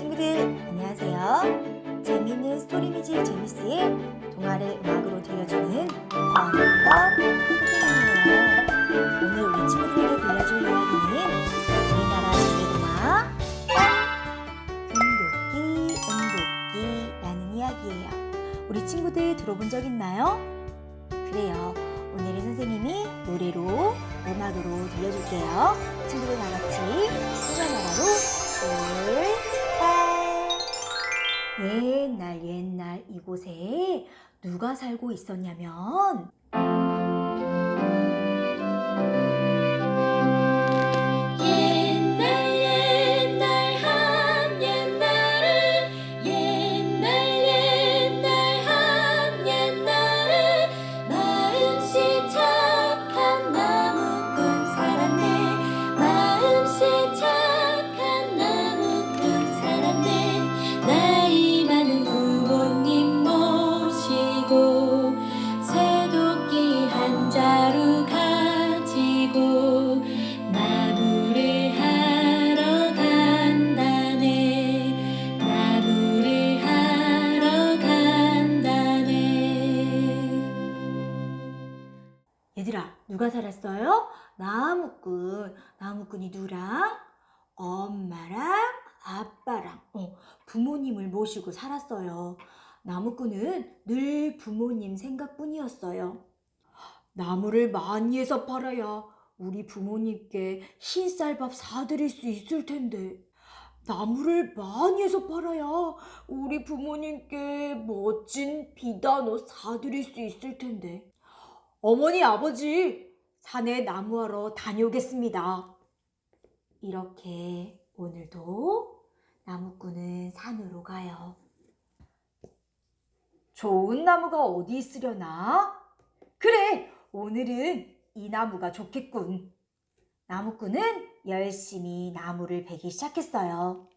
친구들 안녕하세요. 재미있는 스토리 뮤직 제미스의 동화를 음악으로 들려주는 번번 선생님이에요. 오늘 우리 친구들에게 들려줄 이야기는 우리나라 시대동화 금도끼 은도끼라는 이야기예요. 우리 친구들 들어본 적 있나요? 그래요. 오늘은 선생님이 노래로 음악으로 들려줄게요. 친구들 다 같이 소나나라로 출발. 옛날 옛날 이곳에 누가 살고 있었냐면 누가 살았어요? 나무꾼 나무꾼이 누랑 엄마랑 아빠랑 어, 부모님을 모시고 살았어요. 나무꾼은 늘 부모님 생각뿐이었어요. 나무를 많이 해서 팔아야 우리 부모님께 흰쌀밥 사드릴 수 있을 텐데 나무를 많이 해서 팔아야 우리 부모님께 멋진 비단 옷 사드릴 수 있을 텐데 어머니 아버지 산에 나무하러 다녀오겠습니다. 이렇게 오늘도 나무꾼은 산으로 가요. 좋은 나무가 어디 있으려나? 그래, 오늘은 이 나무가 좋겠군. 나무꾼은 열심히 나무를 베기 시작했어요.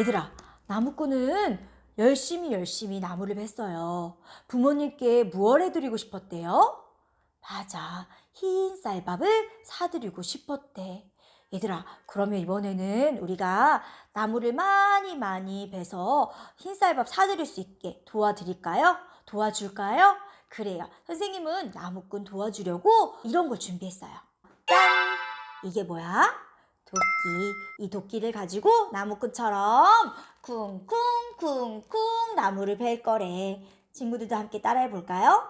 얘들아, 나무꾼은 열심히 열심히 나무를 뱄어요. 부모님께 무얼 해드리고 싶었대요? 맞아, 흰 쌀밥을 사드리고 싶었대. 얘들아, 그러면 이번에는 우리가 나무를 많이 많이 베서 흰 쌀밥 사드릴 수 있게 도와드릴까요? 도와줄까요? 그래요. 선생님은 나무꾼 도와주려고 이런 걸 준비했어요. 짠! 이게 뭐야? 도끼. 이 도끼를 가지고 나무꾼처럼 쿵쿵쿵쿵 나무를 벨 거래. 친구들도 함께 따라해 볼까요?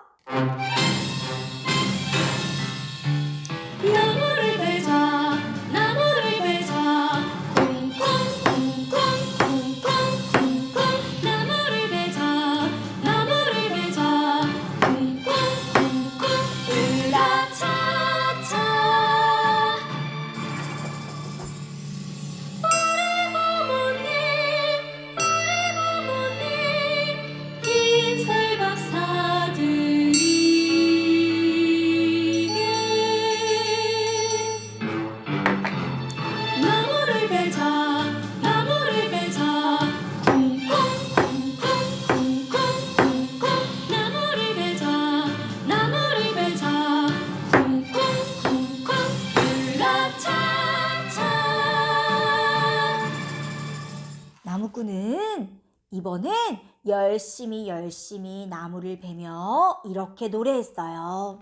이번엔 열심히 열심히 나무를 베며 이렇게 노래했어요.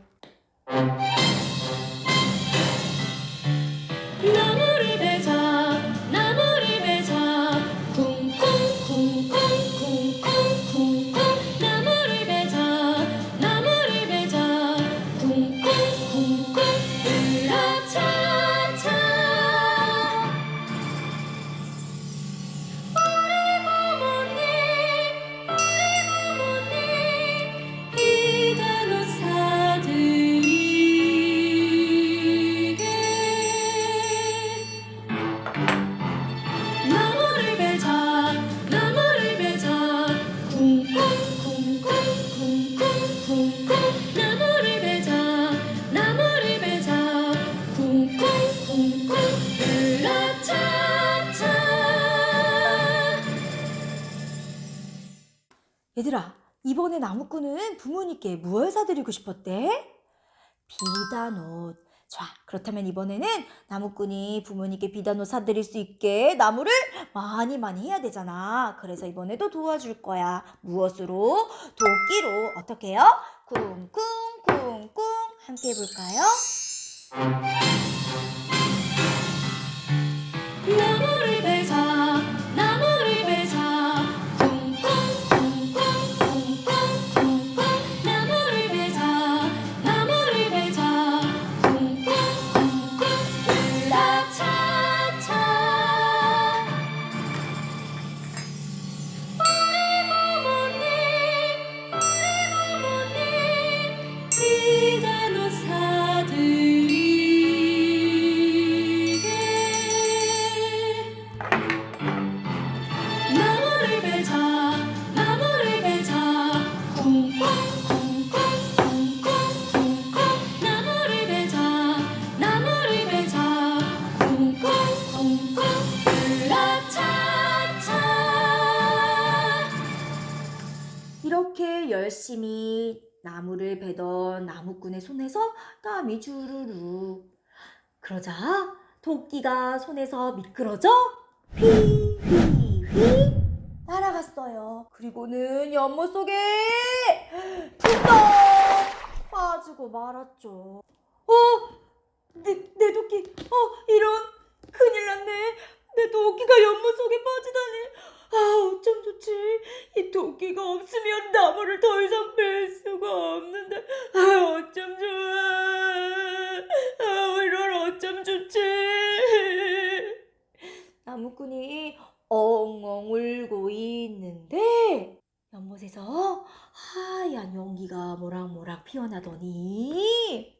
이번에 나무꾼은 부모님께 무엇을 사드리고 싶었대? 비단옷. 좋아. 그렇다면 이번에는 나무꾼이 부모님께 비단 옷 사드릴 수 있게 나무를 많이 많이 해야 되잖아. 그래서 이번에도 도와줄 거야. 무엇으로? 도끼로. 어떻게 해요? 쿵쿵쿵쿵. 함께 해볼까요? 열심히 나무를 베던 나무꾼의 손에서 땀이 주르르. 그러자 도끼가 손에서 미끄러져 휘휘휘 날아갔어요. 그리고는 연못 속에 푹떡 빠지고 말았죠. 어, 내, 내 도끼, 어, 이런 큰일 났네. 내 도끼가 연못 속에 빠지다니. 아, 어쩜 좋지? 이 도끼가 없으면 나무를 더 어쩜 좋지? 나무꾼이 엉엉 울고 있는데, 연못에서 하얀 연기가 모락모락 피어나더니,